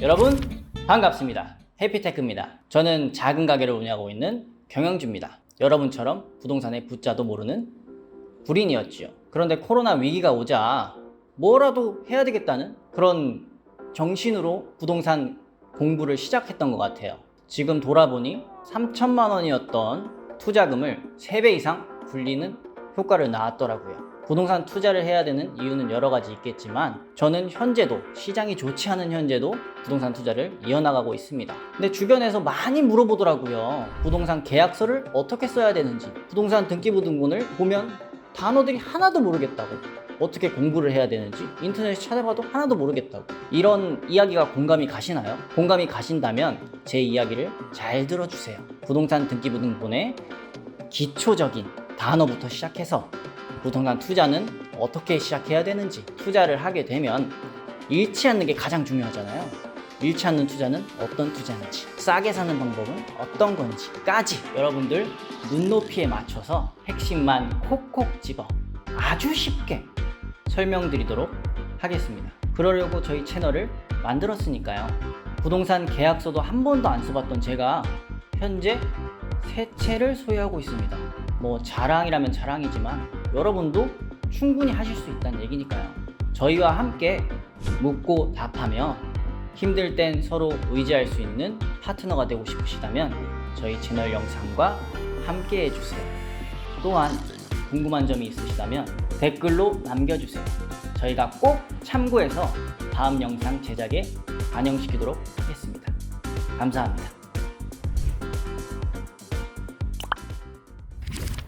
여러분 반갑습니다. 해피테크입니다. 저는 작은 가게를 운영하고 있는 경영주입니다. 여러분처럼 부동산의 부자도 모르는 불인이었지요. 그런데 코로나 위기가 오자 뭐라도 해야 되겠다는 그런 정신으로 부동산 공부를 시작했던 것 같아요. 지금 돌아보니 3천만 원이었던 투자금을 3배 이상 굴리는 효과를 낳았더라고요. 부동산 투자를 해야 되는 이유는 여러 가지 있겠지만 저는 현재도 시장이 좋지 않은 현재도 부동산 투자를 이어나가고 있습니다. 근데 주변에서 많이 물어보더라고요. 부동산 계약서를 어떻게 써야 되는지, 부동산 등기부등본을 보면 단어들이 하나도 모르겠다고. 어떻게 공부를 해야 되는지 인터넷에 찾아봐도 하나도 모르겠다고. 이런 이야기가 공감이 가시나요? 공감이 가신다면 제 이야기를 잘 들어주세요. 부동산 등기부등본의 기초적인 단어부터 시작해서 부동산 투자는 어떻게 시작해야 되는지 투자를 하게 되면 잃지 않는 게 가장 중요하잖아요. 잃지 않는 투자는 어떤 투자인지 싸게 사는 방법은 어떤 건지까지 여러분들 눈높이에 맞춰서 핵심만 콕콕 집어 아주 쉽게 설명드리도록 하겠습니다. 그러려고 저희 채널을 만들었으니까요. 부동산 계약서도 한 번도 안 써봤던 제가 현재 세 채를 소유하고 있습니다. 뭐 자랑이라면 자랑이지만 여러분도 충분히 하실 수 있다는 얘기니까요. 저희와 함께 묻고 답하며 힘들 땐 서로 의지할 수 있는 파트너가 되고 싶으시다면 저희 채널 영상과 함께 해주세요. 또한 궁금한 점이 있으시다면 댓글로 남겨주세요. 저희가 꼭 참고해서 다음 영상 제작에 반영시키도록 하겠습니다. 감사합니다.